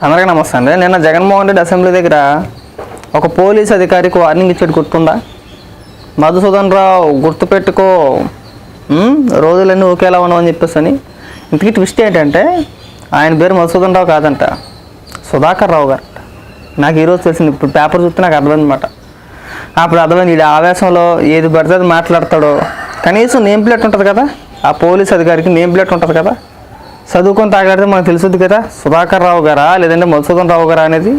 అందరికీ నమస్తే అండి. నిన్న జగన్మోహన్ రెడ్డి అసెంబ్లీ దగ్గర ఒక పోలీస్ అధికారికి వార్నింగ్ ఇచ్చాడు గుర్తుందా? మధుసూదన్ రావు గుర్తుపెట్టుకో రోజులన్నీ ఒకేలా ఉండవని చెప్పేసి అని ఇంతకీ ట్విస్ట్ ఏంటంటే ఆయన పేరు మధుసూదన్ రావు కాదంట సుధాకర్ రావు గారు. నాకు ఈరోజు తెలిసింది ఇప్పుడు పేపర్ చూస్తే నాకు అర్థమైందన్నమాట అప్పుడు అర్థమైంది ఇది ఆవేశంలో ఏది పడితే అది మాట్లాడతాడో. కనీసం నేమ్ ప్లేట్ ఉంటుంది కదా ఆ పోలీస్ అధికారికి నేమ్ ప్లేట్ ఉంటుంది కదా. చదువుకొని తాగడితే మనకు తెలుసుద్ది కదా? సుధాకర్ రావు గారా? లేదంటే మధుసూదన్ రావు గారా అనేది?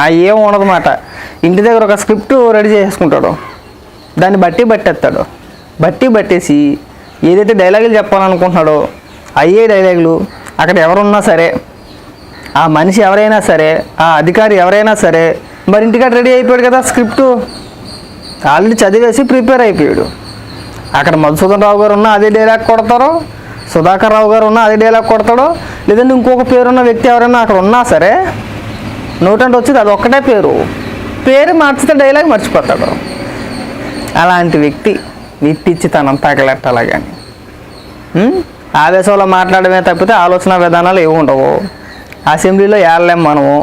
ఆ ఏం ఉండదన్నమాట ఇంటి దగ్గర ఒక స్క్రిప్ట్ రెడీ చేసుకుంటాడు దాన్ని బట్టి బట్టేస్తాడు బట్టి బట్టేసి ఏదైతే డైలాగులు చెప్పాలనుకుంటున్నాడో అయ్యే డైలాగులు అక్కడ ఎవరున్నా సరే ఆ మనిషి ఎవరైనా సరే ఆ అధికారి ఎవరైనా సరే మరి ఇంటికాడ రెడీ అయిపోయాడు కదా స్క్రిప్ట్. ఆల్రెడీ చదివేసి ప్రిపేర్ అయిపోయాడు. అక్కడ మధుసూదన్ రావు గారు ఉన్న అదే డైలాగ్ కొడతారో సుధాకర్ రావు గారు ఉన్నా అదే డైలాగ్ కొడతాడో? లేదంటే ఇంకొక పేరున్న వ్యక్తి ఎవరైనా అక్కడ ఉన్నా సరే నోటంటే వచ్చేది అది ఒక్కటే పేరు. పేరు మార్చితే డైలాగ్ మర్చిపోతాడు. అలాంటి వ్యక్తి నిట్టిచ్చి తనం తగలెట్టాలా కానీ ఆవేశంలో మాట్లాడమే తప్పితే ఆలోచన విధానాలు ఏమి ఉండవు. అసెంబ్లీలో ఏళ్ళలేం మనము.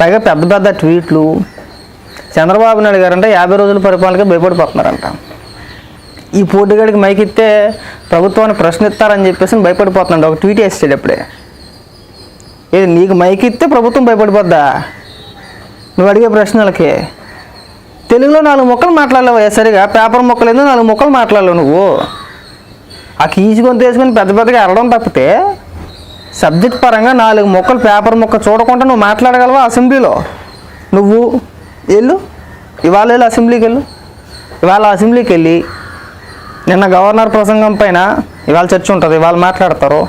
పైగా పెద్ద పెద్ద ట్వీట్లు. చంద్రబాబు నాయుడు గారు అంటే యాభై రోజుల పరిపాలనకి భయపడిపోతున్నారంట. ఈ పోటీగాడికి మైక్ ఇస్తే ప్రభుత్వాన్ని ప్రశ్నిస్తారని చెప్పేసి భయపడిపోతున్నాడు. ఒక ట్వీట్ వేస్తాడు ఇప్పుడే. ఏది నీకు మైక్ ఇస్తే ప్రభుత్వం భయపడిపోద్దా? నువ్వు అడిగే ప్రశ్నలకి. తెలుగులో నాలుగు మొక్కలు మాట్లాడలేవు సరిగా. పేపర్ మొక్కలు ఏందో నాలుగు మొక్కలు మాట్లాడలేవు నువ్వు. ఆ కీచుకొని తీసుకొని వేసుకొని పెద్ద పెద్దగా ఎరడం తప్పితే సబ్జెక్ట్ పరంగా నాలుగు మొక్కలు పేపర్ మొక్క చూడకుండా నువ్వు మాట్లాడగలవా అసెంబ్లీలో? నువ్వు వెళ్ళు. ఇవాళ వెళ్ళు అసెంబ్లీకి వెళ్ళు. ఇవాళ అసెంబ్లీకి వెళ్ళి నిన్న గవర్నర్ ప్రసంగం పైన ఇవాళ చర్చ ఉంటుంది ఇవాళ మాట్లాడతారు.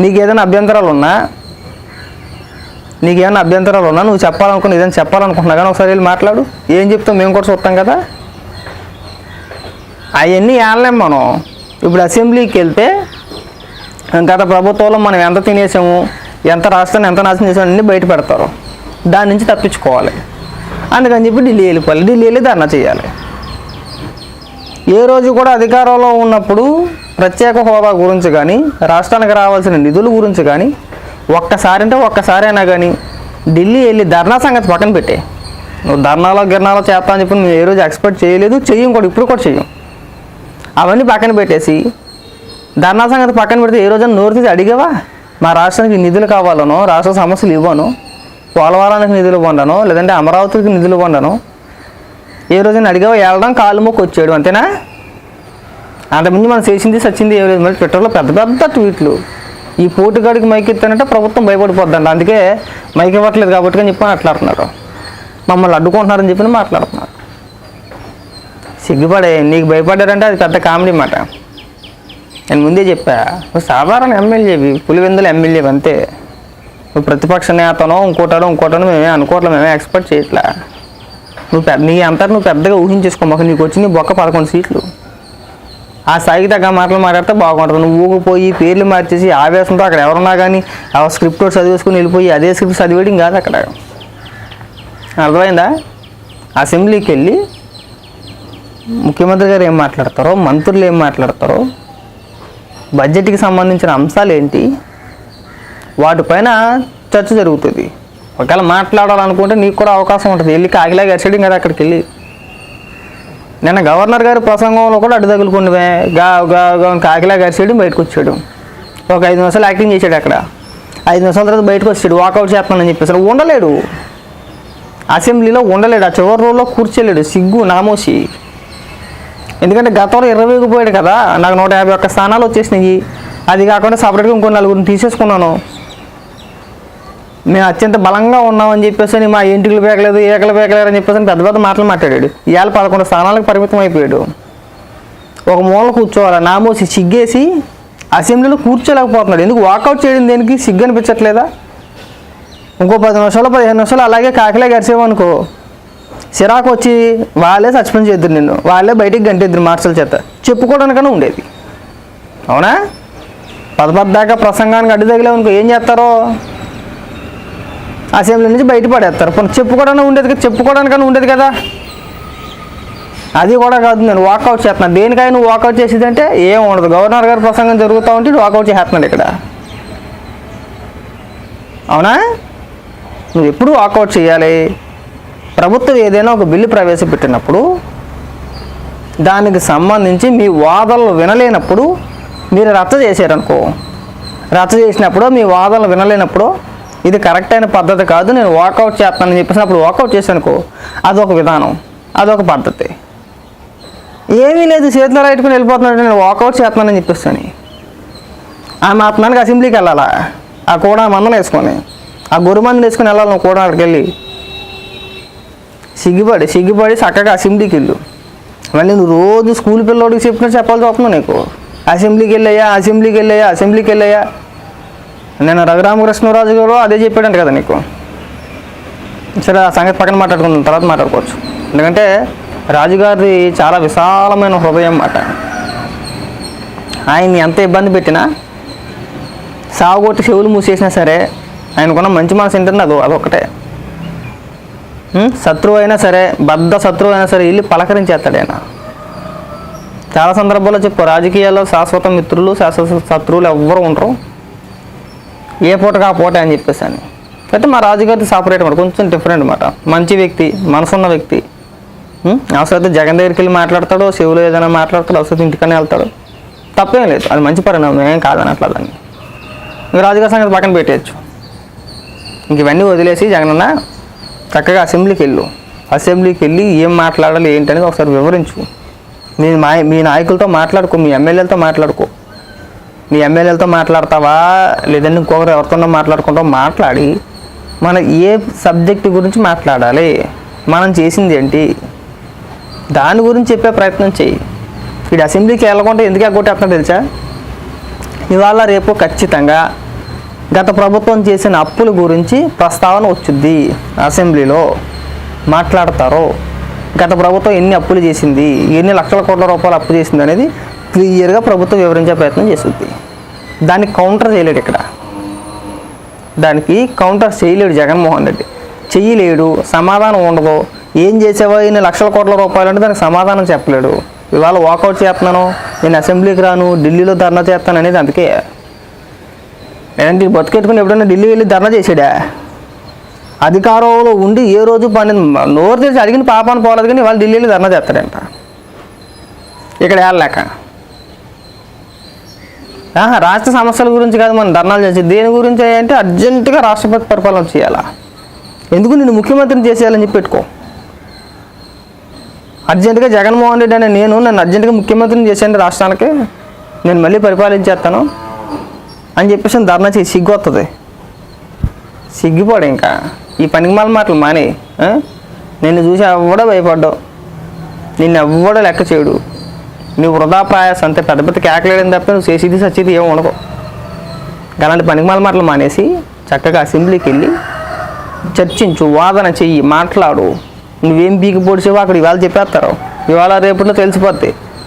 నీకు ఏదైనా అభ్యంతరాలు ఉన్నా నీకు ఏమైనా అభ్యంతరాలు ఉన్నా నువ్వు చెప్పాలనుకున్న ఏదైనా చెప్పాలనుకుంటున్నా కానీ ఒకసారి వెళ్ళి మాట్లాడు. ఏం చెప్తావు? మేము కూడా చూస్తాం కదా. అవన్నీ ఆడలేం మనం. ఇప్పుడు అసెంబ్లీకి వెళ్తే గత ప్రభుత్వంలో మనం ఎంత తినేసాము ఎంత రాష్ట్రాన్ని ఎంత నాశనం చేసాము అన్నీ బయట పెడతారు. దాని నుంచి తప్పించుకోవాలి. అందుకని చెప్పి ఢిల్లీ వెళ్ళిపోవాలి. ఢిల్లీ వెళ్ళి ధర్నా చేయాలి. ఏ రోజు కూడా అధికారంలో ఉన్నప్పుడు ప్రత్యేక హోదా గురించి కానీ రాష్ట్రానికి రావాల్సిన నిధుల గురించి కానీ ఒక్కసారి అంటే ఒక్కసారైనా కానీ ఢిల్లీ వెళ్ళి ధర్నా సంగతి పక్కన పెట్టే. నువ్వు ధర్నాలో గిర్నాలో చేస్తా అని చెప్పి నువ్వు ఏ రోజు ఎక్స్పెక్ట్ చేయలేదు చెయ్యం కూడా ఇప్పుడు కూడా చెయ్యం. అవన్నీ పక్కన పెట్టేసి ధర్నా సంగతి పక్కన పెడితే ఏ రోజైనా నోరు తీసి అడిగావా? మా రాష్ట్రానికి నిధులు కావాలనో రాష్ట్ర సమస్యలు ఇవ్వను పోలవరానికి నిధులు పొందను లేదంటే అమరావతికి నిధులు పొందను ఏ రోజైనా అడిగావా? వెళ్ళడం కాలు మొక్కు వచ్చాడు అంతేనా? అంతకుముందు మనం చేసింది సచ్చింది ఏం లేదు. మరి ట్విట్టర్లో పెద్ద పెద్ద ట్వీట్లు. ఈ పోటుగాడికి మైక్ ఇస్తానంటే ప్రభుత్వం భయపడిపోద్దండి అందుకే మైక్ ఇవ్వట్లేదు కాబట్టి అని చెప్పి మాట్లాడుతున్నారు. మమ్మల్ని అడ్డుకుంటున్నారని చెప్పి మాట్లాడుతున్నారు. సిగ్గుపడే నీకు భయపడ్డారంటే అది పెద్ద కామెడీ మాట. నేను ముందే చెప్పా సాధారణ ఎమ్మెల్యేవి పులివెందుల ఎమ్మెల్యేవి అంతే. ప్రతిపక్ష నేతనో ఇంకోటానో ఇంకోటనో మేమే అనుకోవట్లే మేమే ఎక్స్పెక్ట్ చేయట్లే. నువ్వు పెద్ద నీ అంతా నువ్వు పెద్దగా ఊహించేసుకో మాకు నీకు వచ్చి నీ బొక్క పదకొండు సీట్లు. ఆ స్థాయికి తగ్గ మాటలు మాట్లాడితే బాగుంటుంది. నువ్వు ఊగిపోయి పేర్లు మార్చేసి ఆవేశంతో అక్కడ ఎవరున్నా కానీ ఆ స్క్రిప్ట్ ఒకటి చదివేసుకుని వెళ్ళిపోయి అదే స్క్రిప్ట్ చదివేయడం కాదు అక్కడ. అర్థమైందా? అసెంబ్లీకి వెళ్ళి ముఖ్యమంత్రి గారు ఏం మాట్లాడతారో మంత్రులు ఏం మాట్లాడతారో బడ్జెట్కి సంబంధించిన అంశాలు ఏంటి వాటిపైన చర్చ జరుగుతుంది. ఒకవేళ మాట్లాడాలనుకుంటే నీకు కూడా అవకాశం ఉంటుంది. వెళ్ళి కాకిలాగా ఎరచడం కదా అక్కడికి వెళ్ళి. నిన్న గవర్నర్ గారి ప్రసంగంలో కూడా అడ్డు తగులుకుంటే గా గా గా కాకిలాగా బయటకు వచ్చాడు. ఒక ఐదు నిమిషాలు యాక్టింగ్ చేశాడు అక్కడ. ఐదు నిమిషాల తర్వాత బయటకు వచ్చాడు. వాకౌట్ చేస్తానని చెప్పేసి ఉండలేడు. అసెంబ్లీలో ఉండలేడు. ఆ చివరి రోజులో కూర్చోలేడు. సిగ్గు నామోసి ఎందుకంటే గతంలో ఇరవైకి పోయాడు కదా. నాకు నూట యాభై ఒక్క స్థానాలు వచ్చేసినాయి. అది కాకుండా సపరేట్గా ఇంకో నలుగురిని తీసేసుకున్నాను. మేము అత్యంత బలంగా ఉన్నామని చెప్పేసి అని మా ఇంటికి పేకలేదు ఏకలు పేకలేరు అని చెప్పేసి అని పెద్ద పెద్ద మాటలు మాట్లాడాడు. ఇవాళ పదకొండు స్థానాలకు పరిమితం అయిపోయాడు. ఒక మూల కూర్చోవాలి. నామోసి సిగ్గేసి అసెంబ్లీలో కూర్చోలేకపోతున్నాడు. ఎందుకు వాకౌట్ చేయడం దేనికి? సిగ్గు అనిపించట్లేదా? ఇంకో పది నిమిషాలు పదిహేను నిమిషాలు అలాగే కాకిలే గడిచేవనుకో. సిరాకు వచ్చి వాళ్ళే సస్పెండ్ చేద్దరు నిన్ను. వాళ్ళే బయటికి గంటేద్దరు మార్షల్ చేత. చెప్పుకోవడానికన్నా ఉండేది. అవునా? పదపద్దాకా ప్రసంగానికి అడ్డు తగిలేవనుకో ఏం చేస్తారో? అసెంబ్లీ నుంచి బయటపడేస్తారు. పని చెప్పుకోవడానికి ఉండేది కదా చెప్పుకోవడానికన్నా ఉండేది కదా. అది కూడా కాదు నేను వాకౌట్ చేస్తున్నాను దేనికైనా నువ్వు వాకౌట్ చేసేదంటే ఏం ఉండదు. గవర్నర్ గారి ప్రసంగం జరుగుతూ ఉంటే వాకౌట్ చేస్తున్నాడు ఇక్కడ. అవునా? నువ్వు ఎప్పుడు వాకౌట్ చేయాలి? ప్రభుత్వం ఏదైనా ఒక బిల్లు ప్రవేశపెట్టినప్పుడు దానికి సంబంధించి మీ వాదనలు వినలేనప్పుడు మీరు రచ్చ చేశారనుకో రచ్చ చేసినప్పుడు మీ వాదనలు వినలేనప్పుడు ఇది కరెక్ట్ అయిన పద్ధతి కాదు నేను వాకౌట్ చేస్తానని చెప్పేసి అప్పుడు వాకౌట్ చేశానుకో అదొక విధానం అదొక పద్ధతి. ఏమీ లేదు చేతిలో రైట్టుకుని వెళ్ళిపోతున్నాడు నేను వాకౌట్ చేస్తానని చెప్పేస్తాను. ఆ ఆత్మానికి అసెంబ్లీకి వెళ్ళాలా? ఆ కూడా మందలు వేసుకొని ఆ గురు మందులు వేసుకొని వెళ్ళాలి నువ్వు కూడా అక్కడికి వెళ్ళి. సిగ్గుపడి సిగ్గుపడి చక్కగా అసెంబ్లీకి వెళ్ళు. మళ్ళీ నువ్వు రోజు స్కూల్ పిల్లోడికి చెప్పినట్టు చెప్పాల్సి వస్తుంది నీకు. అసెంబ్లీకి వెళ్ళాయా అసెంబ్లీకి వెళ్ళాయా అసెంబ్లీకి వెళ్ళాయా నేను రఘురామకృష్ణరాజు గారు అదే చెప్పాడంట కదా నీకు. సరే ఆ సంగతి పక్కన మాట్లాడుకుందాం తర్వాత మాట్లాడుకోవచ్చు. ఎందుకంటే రాజుగారిది చాలా విశాలమైన హృదయం అట. ఆయన్ని ఎంత ఇబ్బంది పెట్టినా సాగుగొట్టి చెవులు మూసేసినా సరే ఆయనకున్న మంచి మనసు ఏంటంటే అది అదొకటే శత్రువు అయినా సరే బద్ద శత్రువు అయినా సరే వెళ్ళి పలకరించేస్తాడు ఆయన. చాలా సందర్భాల్లో చెప్పు రాజకీయాల్లో శాశ్వత మిత్రులు శాశ్వత శత్రువులు ఎవ్వరు ఉండరు. ఏ పూటకు ఆ పూట అని చెప్పేసి అని అయితే మా రాజుగారితో సపరేట్ అనమాట కొంచెం డిఫరెంట్ అనమాట మంచి వ్యక్తి మనసున్న వ్యక్తి. అవసరం అయితే జగన్ దగ్గరికి వెళ్ళి మాట్లాడతాడు శివులు ఏదైనా మాట్లాడతాడు అవసరం ఇంటికనే వెళ్తాడు. తప్పేం లేదు అది మంచి పరిణామం ఏం కాదని అట్లా దాన్ని. ఇంక రాజుగారి సంగతి పక్కన పెట్టేయచ్చు. ఇంక ఇవన్నీ వదిలేసి జగనన్న చక్కగా అసెంబ్లీకి వెళ్ళు. అసెంబ్లీకి వెళ్ళి ఏం మాట్లాడాలి ఏంటనేది ఒకసారి వివరించు. మీ మా మీ నాయకులతో మాట్లాడుకో మీ ఎమ్మెల్యేలతో మాట్లాడుకో. మీ ఎమ్మెల్యేలతో మాట్లాడతావా? లేదంటే ఇంకొకరు ఎవరితోనో మాట్లాడుకుంటావు మాట్లాడి మన ఏ సబ్జెక్టు గురించి మాట్లాడాలి? మనం చేసింది ఏంటి? దాని గురించి చెప్పే ప్రయత్నం చేయి. వీడు అసెంబ్లీకి వెళ్ళకుండా ఎందుకు ఎగ్గొట్టేస్తున్నా తెలుసా? ఇవాళ రేపు ఖచ్చితంగా గత ప్రభుత్వం చేసిన అప్పుల గురించి ప్రస్తావన వచ్చుద్ది అసెంబ్లీలో. మాట్లాడతారు. గత ప్రభుత్వం ఎన్ని అప్పులు చేసింది? ఎన్ని లక్షల కోట్ల రూపాయలు అప్పు చేసింది అనేది క్లియర్గా ప్రభుత్వం వివరించే ప్రయత్నం చేస్తుంది దానికి కౌంటర్ చేయలేడు ఇక్కడ. దానికి కౌంటర్ చేయలేడు జగన్మోహన్ రెడ్డి. చేయలేడు సమాధానం ఉండదు. ఏం చేసావో ఈయన లక్షల కోట్ల రూపాయలు అంటే దానికి సమాధానం చెప్పలేడు. ఇవాళ వాకౌట్ చేస్తున్నాను నేను అసెంబ్లీకి రాను ఢిల్లీలో ధర్నా చేస్తాను అనేది అందుకే. నేనంటే బతికెట్టుకుని ఎప్పుడైనా ఢిల్లీ వెళ్ళి ధర్నా చేసాడా? అధికారంలో ఉండి ఏ రోజు పని నోరు తెలిసి అడిగిన పాపాన్ని పోలేదు కానీ వాళ్ళు ఢిల్లీలో ధర్నా చేస్తాడంట. ఇక్కడ వెళ్ళలేక రాష్ట్ర సమస్యల గురించి కాదు మనం ధర్నాలు చేసి దేని గురించి అంటే అర్జెంటుగా రాష్ట్రపతి పరిపాలన చేయాలా? ఎందుకు నేను ముఖ్యమంత్రిని చేసేయాలని చెప్పి పెట్టుకో? అర్జెంటుగా జగన్మోహన్ రెడ్డి అనే నేను నన్ను అర్జెంటుగా ముఖ్యమంత్రిని చేసేయండి రాష్ట్రానికి నేను మళ్ళీ పరిపాలించేస్తాను అని చెప్పేసి ధర్నా చేసి సిగ్గు వస్తుంది సిగ్గిపోడు ఇంకా. ఈ పనికి మాల మాటలు మానే నిన్ను చూసి ఎవ్వడో భయపడ్డావు. నిన్ను ఎవ్వడో లెక్క చేయడు. నువ్వు వృధా ప్రయాస అంతే పెద్ద పెద్ద కేకలేయడం తప్ప నువ్వు చేసేది సచ్చేది ఏమి ఉండవు అలాంటి పనికిమాల మాటలు మానేసి చక్కగా అసెంబ్లీకి వెళ్ళి చర్చించు వాదన చెయ్యి మాట్లాడు. నువ్వేం పీకి పొడిచావో అక్కడ ఇవాళ చెప్పేస్తారు. ఇవాళ రేపట్లో తెలిసిపోద్ది.